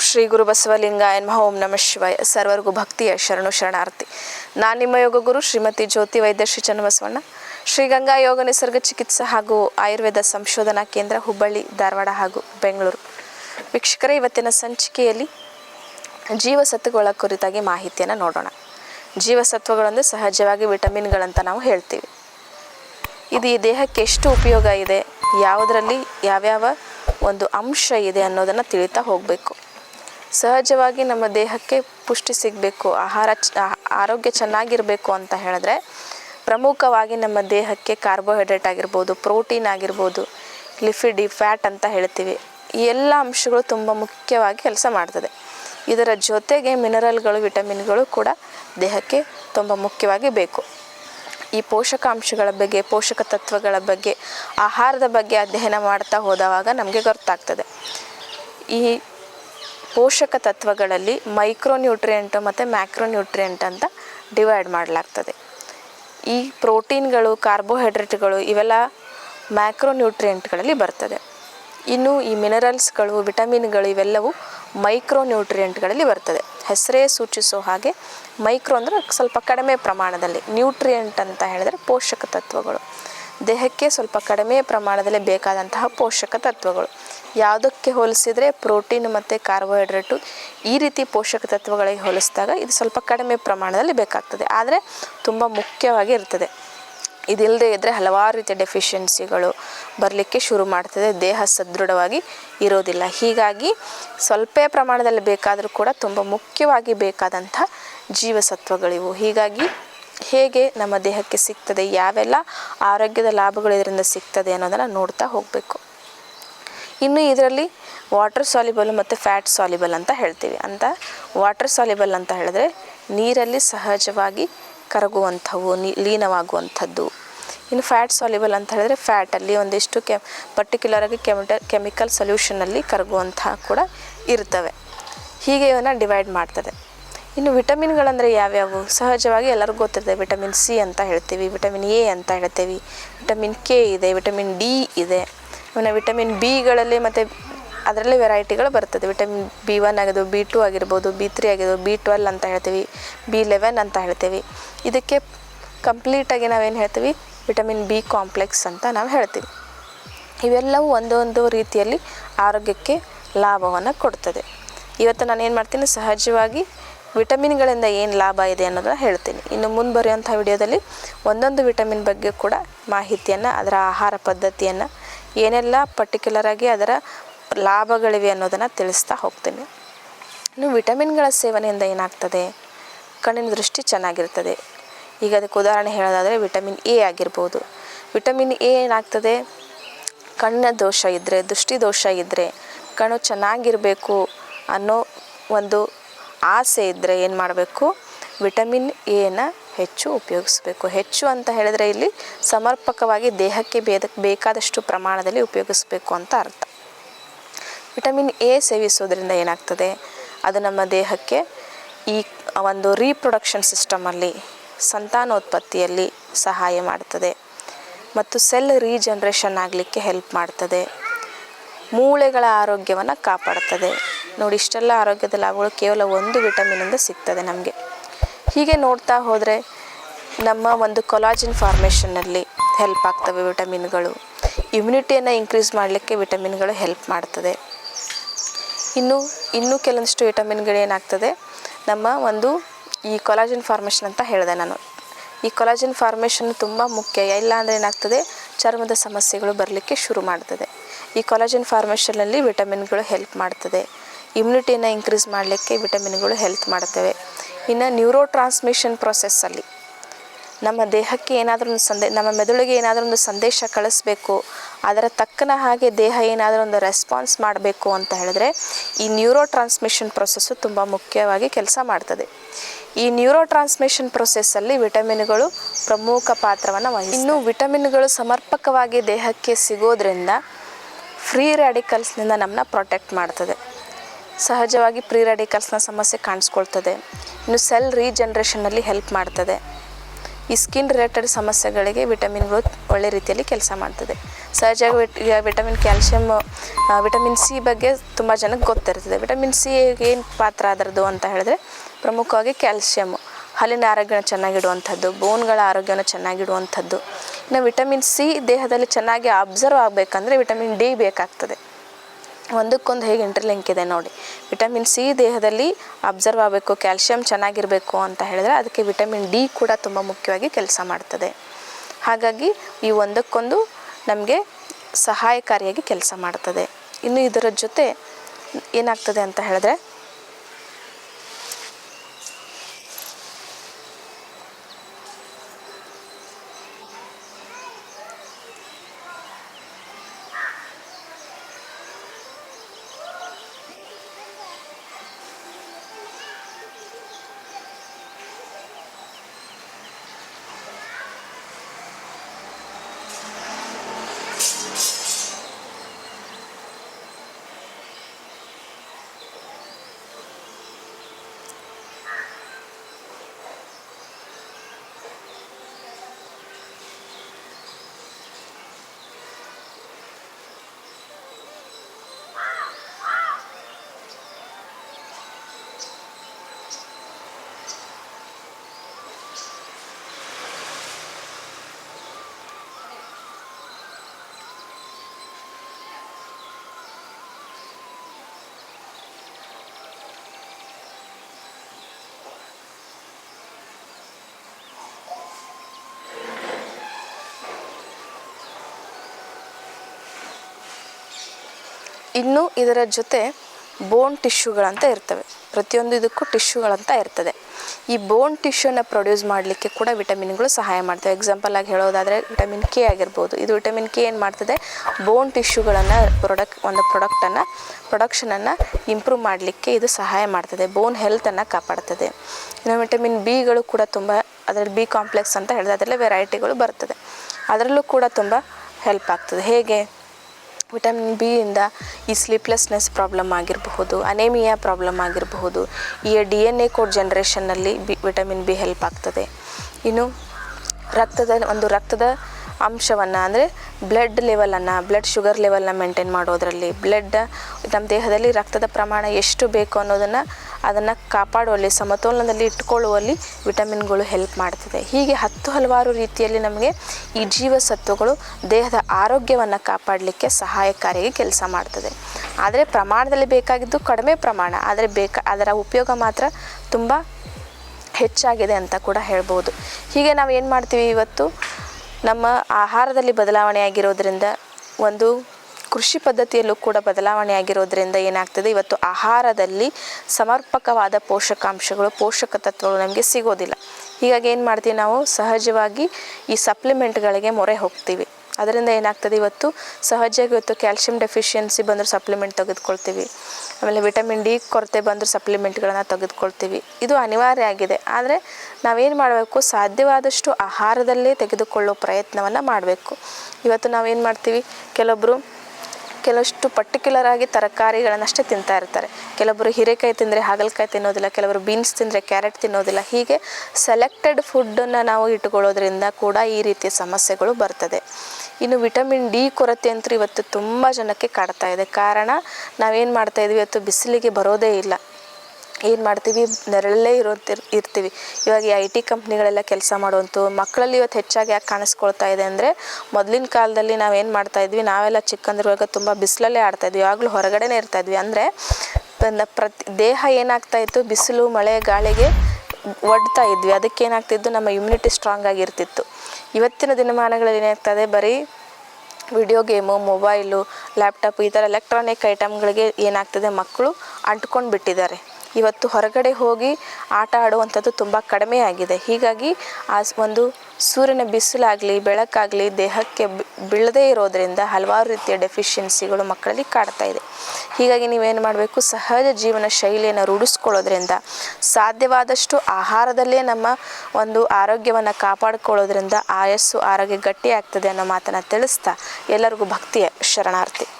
ಶ್ರೀ ಗುರು ಬಸವಲಿಂಗಾಯ ನಮಃ ಓಂ ನಮಃ ಶಿವಾಯ. ಸರ್ವರ್ಗು ಭಕ್ತಿಯ ಶರಣು ಶರಣಾರ್ಥಿ. ನಾನು ನಿಮ್ಮ ಯೋಗ ಗುರು ಶ್ರೀಮತಿ ಜ್ಯೋತಿ ವೈದ್ಯ ಶ್ರೀ ಚನ್ನಬಸವಣ್ಣ. ಶ್ರೀ ಗಂಗಾ ಯೋಗ ನಿಸರ್ಗ ಚಿಕಿತ್ಸಾ ಹಾಗೂ ಆಯುರ್ವೇದ ಸಂಶೋಧನಾ ಕೇಂದ್ರ ಹುಬ್ಬಳ್ಳಿ, ಧಾರವಾಡ ಹಾಗೂ ಬೆಂಗಳೂರು. ವೀಕ್ಷಕರೇ, ಇವತ್ತಿನ ಸಂಚಿಕೆಯಲ್ಲಿ ಜೀವಸತ್ವಗಳ ಕುರಿತಾಗಿ ಮಾಹಿತಿಯನ್ನು ನೋಡೋಣ. ಜೀವಸತ್ವಗಳಂದು ಸಹಜವಾಗಿ ವಿಟಮಿನ್ಗಳಂತ ನಾವು ಹೇಳ್ತೀವಿ. ಇದು ಈ ದೇಹಕ್ಕೆ ಎಷ್ಟು ಉಪಯೋಗ ಇದೆ? ಯಾವುದರಲ್ಲಿ ಯಾವ್ಯಾವ ಒಂದು ಅಂಶ ಇದೆ ಅನ್ನೋದನ್ನು ತಿಳಿತಾ ಹೋಗಬೇಕು. ಸಹಜವಾಗಿ ನಮ್ಮ ದೇಹಕ್ಕೆ ಪುಷ್ಟಿ ಸಿಗಬೇಕು, ಆಹಾರ ಆರೋಗ್ಯ ಚೆನ್ನಾಗಿರಬೇಕು ಅಂತ ಹೇಳಿದ್ರೆ ಪ್ರಮುಖವಾಗಿ ನಮ್ಮ ದೇಹಕ್ಕೆ ಕಾರ್ಬೋಹೈಡ್ರೇಟ್ ಆಗಿರ್ಬೋದು ಪ್ರೋಟೀನ್ ಆಗಿರ್ಬೋದು ಲಿಫಿಡಿ ಫ್ಯಾಟ್ ಅಂತ ಹೇಳ್ತೀವಿ. ಈ ಎಲ್ಲ ಅಂಶಗಳು ತುಂಬ ಮುಖ್ಯವಾಗಿ ಕೆಲಸ ಮಾಡ್ತದೆ. ಇದರ ಜೊತೆಗೆ ಮಿನರಲ್ಗಳು ವಿಟಮಿನ್ಗಳು ಕೂಡ ದೇಹಕ್ಕೆ ತುಂಬ ಮುಖ್ಯವಾಗಿ ಬೇಕು. ಈ ಪೋಷಕಾಂಶಗಳ ಬಗ್ಗೆ, ಪೋಷಕ ತತ್ವಗಳ ಬಗ್ಗೆ, ಆಹಾರದ ಬಗ್ಗೆ ಅಧ್ಯಯನ ಮಾಡ್ತಾ ಹೋದವಾಗ ನಮಗೆ ಗೊತ್ತಾಗ್ತದೆ. ಈ ಪೋಷಕ ತತ್ವಗಳಲ್ಲಿ ಮೈಕ್ರೋ ನ್ಯೂಟ್ರಿಯೆಂಟ್ ಮತ್ತು ಮ್ಯಾಕ್ರೋ ನ್ಯೂಟ್ರಿಯೆಂಟ್ ಅಂತ ಡಿವೈಡ್ ಮಾಡಲಾಗ್ತದೆ. ಈ ಪ್ರೋಟೀನ್ಗಳು, ಕಾರ್ಬೋಹೈಡ್ರೇಟ್ಗಳು ಇವೆಲ್ಲ ಮ್ಯಾಕ್ರೋನ್ಯೂಟ್ರಿಯೆಂಟ್ಗಳಲ್ಲಿ ಬರ್ತದೆ. ಇನ್ನು ಈ ಮಿನರಲ್ಸ್ಗಳು, ವಿಟಮಿನ್ಗಳು ಇವೆಲ್ಲವೂ ಮೈಕ್ರೋ ನ್ಯೂಟ್ರಿಯೆಂಟ್ಗಳಲ್ಲಿ ಬರ್ತದೆ. ಹೆಸರೇ ಸೂಚಿಸೋ ಹಾಗೆ ಮೈಕ್ರೋ ಅಂದರೆ ಸ್ವಲ್ಪ ಕಡಿಮೆ ಪ್ರಮಾಣದಲ್ಲಿ, ನ್ಯೂಟ್ರಿಯೆಂಟ್ ಅಂತ ಹೇಳಿದರೆ ಪೋಷಕ ತತ್ವಗಳು. ದೇಹಕ್ಕೆ ಸ್ವಲ್ಪ ಕಡಿಮೆ ಪ್ರಮಾಣದಲ್ಲಿ ಬೇಕಾದಂತಹ ಪೋಷಕ ತತ್ವಗಳು. ಯಾವುದಕ್ಕೆ ಹೋಲಿಸಿದರೆ ಪ್ರೋಟೀನ್ ಮತ್ತು ಕಾರ್ಬೋಹೈಡ್ರೇಟು ಈ ರೀತಿ ಪೋಷಕ ತತ್ವಗಳಿಗೆ ಹೋಲಿಸಿದಾಗ ಇದು ಸ್ವಲ್ಪ ಕಡಿಮೆ ಪ್ರಮಾಣದಲ್ಲಿ ಬೇಕಾಗ್ತದೆ. ಆದರೆ ತುಂಬ ಮುಖ್ಯವಾಗಿ ಇರ್ತದೆ. ಇದಿಲ್ಲದೆ ಇದ್ದರೆ ಹಲವಾರು ರೀತಿಯ ಡೆಫಿಷಿಯನ್ಸಿಗಳು ಬರಲಿಕ್ಕೆ ಶುರು ಮಾಡ್ತದೆ. ದೇಹ ಸದೃಢವಾಗಿ ಇರೋದಿಲ್ಲ. ಹೀಗಾಗಿ ಸ್ವಲ್ಪ ಪ್ರಮಾಣದಲ್ಲಿ ಬೇಕಾದರೂ ಕೂಡ ತುಂಬ ಮುಖ್ಯವಾಗಿ ಬೇಕಾದಂಥ ಜೀವಸತ್ವಗಳಿವು. ಹೀಗಾಗಿ ಹೇಗೆ ನಮ್ಮ ದೇಹಕ್ಕೆ ಸಿಗ್ತದೆ, ಯಾವೆಲ್ಲ ಆರೋಗ್ಯದ ಲಾಭಗಳು ಇದರಿಂದ ಸಿಗ್ತದೆ ಅನ್ನೋದನ್ನು ನೋಡ್ತಾ ಹೋಗಬೇಕು. ಇನ್ನು ಇದರಲ್ಲಿ ವಾಟರ್ ಸಾಲಿಬಲ್ ಮತ್ತು ಫ್ಯಾಟ್ ಸಾಲಿಬಲ್ ಅಂತ ಹೇಳ್ತೀವಿ. ಅಂತ ವಾಟರ್ ಸಾಲಿಬಲ್ ಅಂತ ಹೇಳಿದ್ರೆ ನೀರಲ್ಲಿ ಸಹಜವಾಗಿ ಕರಗುವಂಥವು, ನೀ ಲೀನವಾಗುವಂಥದ್ದು. ಇನ್ನು ಫ್ಯಾಟ್ ಸಾಲಿಬಲ್ ಅಂತ ಹೇಳಿದ್ರೆ ಫ್ಯಾಟಲ್ಲಿ ಒಂದಿಷ್ಟು ಕೆ ಪರ್ಟಿಕ್ಯುಲರಾಗಿ ಕೆಮಿಟ ಕೆಮಿಕಲ್ ಸೊಲ್ಯೂಷನಲ್ಲಿ ಕರಗುವಂತಹ ಕೂಡ ಇರ್ತವೆ. ಹೀಗೆ ಇವನ್ನ ಡಿವೈಡ್ ಮಾಡ್ತದೆ. ಇನ್ನು ವಿಟಮಿನ್ಗಳಂದರೆ ಯಾವ್ಯಾವು? ಸಹಜವಾಗಿ ಎಲ್ಲರಿಗೂ ಗೊತ್ತಿರ್ತದೆ ವಿಟಮಿನ್ ಸಿ ಅಂತ ಹೇಳ್ತೀವಿ ವಿಟಮಿನ್ ಎ ಅಂತ ಹೇಳ್ತೀವಿ ವಿಟಮಿನ್ ಕೆ ಇದೆ ವಿಟಮಿನ್ ಡಿ ಇದೆ. ಇವನ್ನ ವಿಟಮಿನ್ ಬಿಗಳಲ್ಲಿ ಮತ್ತು ಅದರಲ್ಲಿ ವೆರೈಟಿಗಳು ಬರ್ತದೆ. ವಿಟಮಿನ್ ಬಿ ಒನ್ ಆಗಿದ್ದು ಬಿ ಟು ಆಗಿರ್ಬೋದು, ಬಿ ತ್ರೀ ಆಗಿರ್ಬೋದು, ಬಿ ಟ್ವೆಲ್ ಅಂತ ಹೇಳ್ತೀವಿ, ಬಿ ಲೆವೆನ್ ಅಂತ ಹೇಳ್ತೀವಿ. ಇದಕ್ಕೆ ಕಂಪ್ಲೀಟಾಗಿ ನಾವೇನು ಹೇಳ್ತೀವಿ? ವಿಟಮಿನ್ ಬಿ ಕಾಂಪ್ಲೆಕ್ಸ್ ಅಂತ ನಾವು ಹೇಳ್ತೀವಿ. ಇವೆಲ್ಲವೂ ಒಂದೊಂದು ರೀತಿಯಲ್ಲಿ ಆರೋಗ್ಯಕ್ಕೆ ಲಾಭವನ್ನು ಕೊಡ್ತದೆ. ಇವತ್ತು ನಾನು ಏನು ಮಾಡ್ತೀನಿ? ಸಹಜವಾಗಿ ವಿಟಮಿನ್ಗಳಿಂದ ಏನು ಲಾಭ ಇದೆ ಅನ್ನೋದನ್ನ ಹೇಳ್ತೀನಿ. ಇನ್ನು ಮುಂದೆ ಬರೆಯುವಂಥ ವಿಡಿಯೋದಲ್ಲಿ ಒಂದೊಂದು ವಿಟಮಿನ್ ಬಗ್ಗೆ ಕೂಡ ಮಾಹಿತಿಯನ್ನು, ಅದರ ಆಹಾರ ಪದ್ಧತಿಯನ್ನು ಏನೆಲ್ಲ ಪರ್ಟಿಕ್ಯುಲರಾಗಿ ಅದರ ಲಾಭಗಳಿವೆ ಅನ್ನೋದನ್ನು ತಿಳಿಸ್ತಾ ಹೋಗ್ತೀನಿ. ಇನ್ನು ವಿಟಮಿನ್ಗಳ ಸೇವನೆಯಿಂದ ಏನಾಗ್ತದೆ? ಕಣ್ಣಿನ ದೃಷ್ಟಿ ಚೆನ್ನಾಗಿರ್ತದೆ. ಈಗ ಅದಕ್ಕೆ ಉದಾಹರಣೆ ಹೇಳೋದಾದರೆ ವಿಟಮಿನ್ ಎ ಆಗಿರ್ಬೋದು. ವಿಟಮಿನ್ ಎ ಏನಾಗ್ತದೆ? ಕಣ್ಣ ದೋಷ ಇದ್ದರೆ ದೃಷ್ಟಿ ದೋಷ ಇದ್ದರೆ ಕಣ್ಣು ಚೆನ್ನಾಗಿರಬೇಕು ಅನ್ನೋ ಒಂದು ಆಸೆ ಇದ್ದರೆ ಏನು ಮಾಡಬೇಕು? ವಿಟಮಿನ್ ಎನ ಹೆಚ್ಚು ಉಪಯೋಗಿಸಬೇಕು. ಹೆಚ್ಚು ಅಂತ ಹೇಳಿದರೆ ಇಲ್ಲಿ ಸಮರ್ಪಕವಾಗಿ ದೇಹಕ್ಕೆ ಬೇದ, ಬೇಕಾದಷ್ಟು ಪ್ರಮಾಣದಲ್ಲಿ ಉಪಯೋಗಿಸಬೇಕು ಅಂತ ಅರ್ಥ. ವಿಟಮಿನ್ ಎ ಸೇವಿಸೋದ್ರಿಂದ ಏನಾಗ್ತದೆ? ಅದು ನಮ್ಮ ದೇಹಕ್ಕೆ ಈ ಒಂದು ರೀಪ್ರೊಡಕ್ಷನ್ ಸಿಸ್ಟಮಲ್ಲಿ ಸಂತಾನೋತ್ಪತ್ತಿಯಲ್ಲಿ ಸಹಾಯ ಮಾಡ್ತದೆ. ಮತ್ತು ಸೆಲ್ ರೀಜನ್ರೇಷನ್ ಆಗಲಿಕ್ಕೆ ಹೆಲ್ಪ್ ಮಾಡ್ತದೆ. ಮೂಳೆಗಳ ಆರೋಗ್ಯವನ್ನು ಕಾಪಾಡ್ತದೆ. ನೋಡಿ, ಇಷ್ಟೆಲ್ಲ ಆರೋಗ್ಯದ ಲಾಭಗಳು ಕೇವಲ ಒಂದು ವಿಟಮಿನಿಂದ ಸಿಗ್ತದೆ ನಮಗೆ. ಹೀಗೆ ನೋಡ್ತಾ ಹೋದರೆ ನಮ್ಮ ಒಂದು ಕೊಲಾಜಿನ್ ಫಾರ್ಮೇಷನ್ನಲ್ಲಿ ಹೆಲ್ಪ್ ಆಗ್ತವೆ ವಿಟಮಿನ್ಗಳು ಇಮ್ಯುನಿಟಿಯನ್ನು ಇನ್ಕ್ರೀಸ್ ಮಾಡಲಿಕ್ಕೆ ವಿಟಮಿನ್ಗಳು ಹೆಲ್ಪ್ ಮಾಡ್ತದೆ. ಇನ್ನು, ಇನ್ನೂ ಕೆಲವೊಂದಿಷ್ಟು ವಿಟಮಿನ್ಗಳು ಏನಾಗ್ತದೆ? ನಮ್ಮ ಒಂದು ಈ ಕೊಲಾಜಿನ್ ಫಾರ್ಮೇಷನ್ ಅಂತ ಹೇಳಿದೆ ನಾನು. ಈ ಕೊಲಾಜಿನ್ ಫಾರ್ಮೇಷನ್ ತುಂಬ ಮುಖ್ಯ. ಇಲ್ಲ ಅಂದರೆ ಏನಾಗ್ತದೆ? ಚರ್ಮದ ಸಮಸ್ಯೆಗಳು ಬರಲಿಕ್ಕೆ ಶುರು ಮಾಡ್ತದೆ. ಈ ಕೊಲಾಜಿನ್ ಫಾರ್ಮೇಷನಲ್ಲಿ ವಿಟಮಿನ್ಗಳು ಹೆಲ್ಪ್ ಮಾಡ್ತದೆ. ಇಮ್ಯುನಿಟಿಯನ್ನು ಇನ್ಕ್ರೀಸ್ ಮಾಡಲಿಕ್ಕೆ ವಿಟಮಿನ್ಗಳು ಹೆಲ್ಪ್ ಮಾಡ್ತವೆ. ಇನ್ನು ನ್ಯೂರೋ ಟ್ರಾನ್ಸ್ಮಿಷನ್ ಪ್ರೊಸೆಸ್ಸಲ್ಲಿ ನಮ್ಮ ದೇಹಕ್ಕೆ ಏನಾದರೂ ಒಂದು ಸಂದೇ, ನಮ್ಮ ಮೆದುಳಿಗೆ ಏನಾದರೂ ಒಂದು ಸಂದೇಶ ಕಳಿಸ್ಬೇಕು, ಅದರ ತಕ್ಕನ ಹಾಗೆ ದೇಹ ಏನಾದರೂ ಒಂದು ರೆಸ್ಪಾನ್ಸ್ ಮಾಡಬೇಕು ಅಂತ ಹೇಳಿದ್ರೆ ಈ ನ್ಯೂರೋ ಟ್ರಾನ್ಸ್ಮಿಷನ್ ಪ್ರೊಸೆಸ್ಸು ತುಂಬ ಮುಖ್ಯವಾಗಿ ಕೆಲಸ ಮಾಡ್ತದೆ. ಈ ನ್ಯೂರೋ ಟ್ರಾನ್ಸ್ಮಿಷನ್ ಪ್ರೊಸೆಸ್ಸಲ್ಲಿ ವಿಟಮಿನ್ಗಳು ಪ್ರಮುಖ ಪಾತ್ರವನ್ನು ವಹಿಸಿ ಇನ್ನು ವಿಟಮಿನ್ಗಳು ಸಮರ್ಪಕವಾಗಿ ದೇಹಕ್ಕೆ ಸಿಗೋದ್ರಿಂದ ಫ್ರೀ ರ್ಯಾಡಿಕಲ್ಸ್ನಿಂದ ನಮ್ಮನ್ನ ಪ್ರೊಟೆಕ್ಟ್ ಮಾಡ್ತದೆ. ಸಹಜವಾಗಿ ಪ್ರೀ ರೆಡಿಕಲ್ಸ್ನ ಸಮಸ್ಯೆ ಕಾಣಿಸ್ಕೊಳ್ತದೆ. ಇನ್ನು ಸೆಲ್ ರೀಜನ್ರೇಷನ್ನಲ್ಲಿ ಹೆಲ್ಪ್ ಮಾಡ್ತದೆ. ಈ ಸ್ಕಿನ್ ರಿಲೇಟೆಡ್ ಸಮಸ್ಯೆಗಳಿಗೆ ವಿಟಮಿನ್ಗಳು ಒಳ್ಳೆ ರೀತಿಯಲ್ಲಿ ಕೆಲಸ ಮಾಡ್ತದೆ. ಸಹಜವಾಗಿ vit- vitamin calcium vitamin C ಬಗ್ಗೆ ತುಂಬ ಜನಕ್ಕೆ ಗೊತ್ತಿರ್ತದೆ. ವಿಟಮಿನ್ ಸಿ ಏನು ಪಾತ್ರ ಅದರದ್ದು ಅಂತ ಹೇಳಿದ್ರೆ ಪ್ರಮುಖವಾಗಿ ಕ್ಯಾಲ್ಸಿಯಮ್ ಹಲ್ಲಿನ ಆರೋಗ್ಯನ ಚೆನ್ನಾಗಿಡುವಂಥದ್ದು ಬೋನ್ಗಳ ಆರೋಗ್ಯನ ಚೆನ್ನಾಗಿಡುವಂಥದ್ದು. ಇನ್ನು ವಿಟಮಿನ್ ಸಿ ದೇಹದಲ್ಲಿ ಚೆನ್ನಾಗಿ ಅಬ್ಸರ್ವ್ ಆಗಬೇಕಂದ್ರೆ ವಿಟಮಿನ್ ಡಿ ಬೇಕಾಗ್ತದೆ. ಒಂದಕ್ಕೊಂದು ಹೇಗೆ ಇಂಟರ್ಲಿಂಕ್ ಇದೆ ನೋಡಿ. ವಿಟಮಿನ್ ಸಿ ದೇಹದಲ್ಲಿ ಅಬ್ಸರ್ವ್ ಆಗಬೇಕು ಕ್ಯಾಲ್ಶಿಯಂ ಚೆನ್ನಾಗಿರಬೇಕು ಅಂತ ಹೇಳಿದ್ರೆ ಅದಕ್ಕೆ ವಿಟಮಿನ್ ಡಿ ಕೂಡ ತುಂಬ ಮುಖ್ಯವಾಗಿ ಕೆಲಸ ಮಾಡ್ತದೆ. ಹಾಗಾಗಿ ಈ ಒಂದಕ್ಕೊಂದು ನಮಗೆ ಸಹಾಯಕಾರಿಯಾಗಿ ಕೆಲಸ ಮಾಡ್ತದೆ. ಇನ್ನು ಇದರ ಜೊತೆ ಏನಾಗ್ತದೆ ಅಂತ ಹೇಳಿದ್ರೆ ಇನ್ನು ಇದರ ಜೊತೆ ಬೋನ್ ಟಿಶ್ಯೂಗಳಂತ ಇರ್ತವೆ. ಪ್ರತಿಯೊಂದು ಇದಕ್ಕೂ ಟಿಶ್ಯೂಗಳಂತ ಇರ್ತದೆ. ಈ ಬೋನ್ ಟಿಶ್ಯೂನ ಪ್ರೊಡ್ಯೂಸ್ ಮಾಡಲಿಕ್ಕೆ ಕೂಡ ವಿಟಮಿನ್ಗಳು ಸಹಾಯ ಮಾಡ್ತವೆ. ಎಕ್ಸಾಂಪಲ್ ಆಗಿ ಹೇಳೋದಾದರೆ ವಿಟಮಿನ್ ಕೆ ಆಗಿರ್ಬೋದು. ಇದು ವಿಟಮಿನ್ ಕೆ ಏನು ಮಾಡ್ತದೆ? ಬೋನ್ ಟಿಶ್ಯೂಗಳನ್ನು ಪ್ರೊಡಕ್ಟ್ ಒಂದು ಪ್ರೊಡಕ್ಟನ್ನು ಪ್ರೊಡಕ್ಷನನ್ನು ಇಂಪ್ರೂವ್ ಮಾಡಲಿಕ್ಕೆ ಇದು ಸಹಾಯ ಮಾಡ್ತದೆ. ಬೋನ್ ಹೆಲ್ತನ್ನು ಕಾಪಾಡ್ತದೆ. ಇನ್ನು ವಿಟಮಿನ್ ಬಿಗಳು ಕೂಡ ತುಂಬ, ಅದರಲ್ಲಿ ಬಿ ಕಾಂಪ್ಲೆಕ್ಸ್ ಅಂತ ಹೇಳಿದೆ, ಅದರಲ್ಲೇ ವೆರೈಟಿಗಳು ಬರ್ತದೆ. ಅದರಲ್ಲೂ ಕೂಡ ತುಂಬ ಹೆಲ್ಪ್ ಆಗ್ತದೆ. ಹೇಗೆ? ವಿಟಮಿನ್ ಬಿಯಿಂದ ಈ ಸ್ಲೀಪ್ಲೆಸ್ನೆಸ್ ಪ್ರಾಬ್ಲಮ್ ಆಗಿರಬಹುದು, ಅನೇಮಿಯಾ ಪ್ರಾಬ್ಲಮ್ ಆಗಿರಬಹುದು, ಈ ಡಿ ಎನ್ ಎ ಕೋಡ್ ಜನ್ರೇಷನ್ನಲ್ಲಿ ಬಿ ವಿಟಮಿನ್ ಬಿ ಹೆಲ್ಪ್ ಆಗ್ತದೆ. ಇನ್ನು ರಕ್ತದ ಒಂದು ರಕ್ತದ ಅಂಶವನ್ನು ಅಂದರೆ ಬ್ಲಡ್ ಲೆವೆಲನ್ನು ಬ್ಲಡ್ ಶುಗರ್ ಲೆವೆಲನ್ನ ಮೇಂಟೈನ್ ಮಾಡೋದರಲ್ಲಿ ಬ್ಲಡ್ ನಮ್ಮ ದೇಹದಲ್ಲಿ ರಕ್ತದ ಪ್ರಮಾಣ ಎಷ್ಟು ಬೇಕು ಅನ್ನೋದನ್ನು ಅದನ್ನು ಕಾಪಾಡುವಲ್ಲಿ, ಸಮತೋಲನದಲ್ಲಿ ಇಟ್ಕೊಳ್ಳುವಲ್ಲಿ ವಿಟಮಿನ್ಗಳು ಹೆಲ್ಪ್ ಮಾಡ್ತದೆ. ಹೀಗೆ ಹತ್ತು ಹಲವಾರು ರೀತಿಯಲ್ಲಿ ನಮಗೆ ಈ ಜೀವಸತ್ವಗಳು ದೇಹದ ಆರೋಗ್ಯವನ್ನು ಕಾಪಾಡಲಿಕ್ಕೆ ಸಹಾಯಕಾರಿಯಾಗಿ ಕೆಲಸ ಮಾಡ್ತದೆ. ಆದರೆ ಪ್ರಮಾಣದಲ್ಲಿ ಬೇಕಾಗಿದ್ದು ಕಡಿಮೆ ಪ್ರಮಾಣ, ಆದರೆ ಬೇಕಾ, ಅದರ ಉಪಯೋಗ ಮಾತ್ರ ತುಂಬ ಹೆಚ್ಚಾಗಿದೆ ಅಂತ ಕೂಡ ಹೇಳ್ಬೋದು. ಹೀಗೆ ನಾವು ಏನು ಮಾಡ್ತೀವಿ ಇವತ್ತು? ನಮ್ಮ ಆಹಾರದಲ್ಲಿ ಬದಲಾವಣೆ ಆಗಿರೋದ್ರಿಂದ ಒಂದು ಕೃಷಿ ಪದ್ಧತಿಯಲ್ಲೂ ಕೂಡ ಬದಲಾವಣೆ ಆಗಿರೋದ್ರಿಂದ ಏನಾಗ್ತದೆ, ಇವತ್ತು ಆಹಾರದಲ್ಲಿ ಸಮರ್ಪಕವಾದ ಪೋಷಕಾಂಶಗಳು, ಪೋಷಕ ತತ್ವಗಳು ನಮಗೆ ಸಿಗೋದಿಲ್ಲ. ಹೀಗಾಗಿ ಏನು ಮಾಡ್ತೀವಿ ನಾವು, ಸಹಜವಾಗಿ ಈ ಸಪ್ಲಿಮೆಂಟ್ಗಳಿಗೆ ಮೊರೆ ಹೋಗ್ತೀವಿ. ಅದರಿಂದ ಏನಾಗ್ತದೆ ಇವತ್ತು ಸಹಜವಾಗಿ ಇವತ್ತು ಕ್ಯಾಲ್ಶಿಯಂ ಡೆಫಿಷಿಯನ್ಸಿ ಬಂದರೂ ಸಪ್ಲಿಮೆಂಟ್ ತೆಗೆದುಕೊಳ್ತೀವಿ. ಆಮೇಲೆ ವಿಟಮಿನ್ ಡಿ ಕೊರತೆ ಬಂದರೂ ಸಪ್ಲಿಮೆಂಟ್ಗಳನ್ನು ತೆಗೆದುಕೊಳ್ತೀವಿ. ಇದು ಅನಿವಾರ್ಯ ಆಗಿದೆ. ಆದರೆ ನಾವೇನು ಮಾಡಬೇಕು? ಸಾಧ್ಯವಾದಷ್ಟು ಆಹಾರದಲ್ಲೇ ತೆಗೆದುಕೊಳ್ಳೋ ಪ್ರಯತ್ನವನ್ನು ಮಾಡಬೇಕು. ಇವತ್ತು ನಾವೇನು ಮಾಡ್ತೀವಿ? ಕೆಲವೊಬ್ಬರು ಕೆಲವಷ್ಟು ಪರ್ಟಿಕ್ಯುಲರ್ ಆಗಿ ತರಕಾರಿಗಳನ್ನಷ್ಟೇ ತಿಂತಾ ಇರ್ತಾರೆ. ಕೆಲವೊಬ್ಬರು ಹೀರೆಕಾಯಿ ತಿಂದರೆ ಹಾಗಲಕಾಯಿ ತಿನ್ನೋದಿಲ್ಲ ಕೆಲವರು ಬೀನ್ಸ್ ತಿಂದರೆ ಕ್ಯಾರೆಟ್ ತಿನ್ನೋದಿಲ್ಲ. ಹೀಗೆ ಸೆಲೆಕ್ಟೆಡ್ ಫುಡ್ಡನ್ನು ನಾವು ಇಟ್ಕೊಳ್ಳೋದ್ರಿಂದ ಕೂಡ ಈ ರೀತಿಯ ಸಮಸ್ಯೆಗಳು ಬರ್ತದೆ. ಇನ್ನು ವಿಟಮಿನ್ ಡಿ ಕೊರತೆ ಅಂತೂ ಇವತ್ತು ತುಂಬ ಜನಕ್ಕೆ ಕಾಡ್ತಾ ಇದೆ. ಕಾರಣ ನಾವೇನು ಮಾಡ್ತಾ ಇದ್ವಿ, ಇವತ್ತು ಬಿಸಿಲಿಗೆ ಬರೋದೇ ಇಲ್ಲ. ಏನು ಮಾಡ್ತೀವಿ, ನೆರಳಲ್ಲೇ ಇರೋ ಇರ್ತೀವಿ. ಇವಾಗ ಈ ಐ ಟಿ ಕಂಪ್ನಿಗಳೆಲ್ಲ ಕೆಲಸ ಮಾಡುವಂಥ ಮಕ್ಕಳಲ್ಲಿ ಇವತ್ತು ಹೆಚ್ಚಾಗಿ ಯಾಕೆ ಕಾಣಿಸ್ಕೊಳ್ತಾ ಇದೆ ಅಂದರೆ, ಮೊದಲಿನ ಕಾಲದಲ್ಲಿ ನಾವೇನು ಮಾಡ್ತಾ ಇದ್ವಿ, ನಾವೆಲ್ಲ ಚಿಕ್ಕಂದಿರುವಾಗ ತುಂಬ ಬಿಸಿಲಲ್ಲೇ ಆಡ್ತಾ ಇದ್ವಿ, ಯಾವಾಗಲೂ ಹೊರಗಡೆನೇ ಇರ್ತಾ ಇದ್ವಿ. ಅಂದರೆ ಪ್ರತಿ, ದೇಹ ಏನಾಗ್ತಾ ಇತ್ತು, ಬಿಸಿಲು, ಮಳೆ, ಗಾಳಿಗೆ ಒಡ್ತಾ ಇದ್ವಿ. ಅದಕ್ಕೆ ಏನಾಗ್ತಿದ್ದು ನಮ್ಮ ಇಮ್ಯುನಿಟಿ ಸ್ಟ್ರಾಂಗ್ ಆಗಿರ್ತಿತ್ತು. ಇವತ್ತಿನ ದಿನಮಾನಗಳಲ್ಲಿ ಏನಾಗ್ತದೆ? ಬರೀ ವಿಡಿಯೋ ಗೇಮು ಮೊಬೈಲು ಲ್ಯಾಪ್ಟಾಪ್ ಈ ಥರ ಎಲೆಕ್ಟ್ರಾನಿಕ್ ಐಟಮ್ಗಳಿಗೆ ಏನಾಗ್ತದೆ? ಮಕ್ಕಳು ಅಂಟ್ಕೊಂಡು ಬಿಟ್ಟಿದ್ದಾರೆ ಇವತ್ತು ಹೊರಗಡೆ ಹೋಗಿ ಆಟ ಆಡುವಂಥದ್ದು ತುಂಬ ಕಡಿಮೆ ಆಗಿದೆ. ಹೀಗಾಗಿ ಆ ಒಂದು ಸೂರ್ಯನ ಬಿಸಿಲಾಗಲಿ, ಬೆಳಕಾಗಲಿ, ದೇಹಕ್ಕೆ ಬೀಳದೇ ಇರೋದರಿಂದ ಹಲವಾರು ರೀತಿಯ ಡೆಫಿಷಿಯನ್ಸಿಗಳು ಮಕ್ಕಳಲ್ಲಿ ಕಾಡ್ತಾ ಇದೆ. ಹೀಗಾಗಿ ನೀವೇನು ಮಾಡಬೇಕು? ಸಹಜ ಜೀವನ ಶೈಲಿಯನ್ನು ರೂಢಿಸ್ಕೊಳ್ಳೋದ್ರಿಂದ, ಸಾಧ್ಯವಾದಷ್ಟು ಆಹಾರದಲ್ಲೇ ನಮ್ಮ ಒಂದು ಆರೋಗ್ಯವನ್ನು ಕಾಪಾಡಿಕೊಳ್ಳೋದ್ರಿಂದ ಆಯಸ್ಸು, ಆರೋಗ್ಯ ಗಟ್ಟಿಯಾಗ್ತದೆ ಅನ್ನೋ ಮಾತನ್ನು ತಿಳಿಸ್ತಾ ಎಲ್ಲರಿಗೂ ಭಕ್ತಿಯ ಶರಣಾರ್ಥಿ.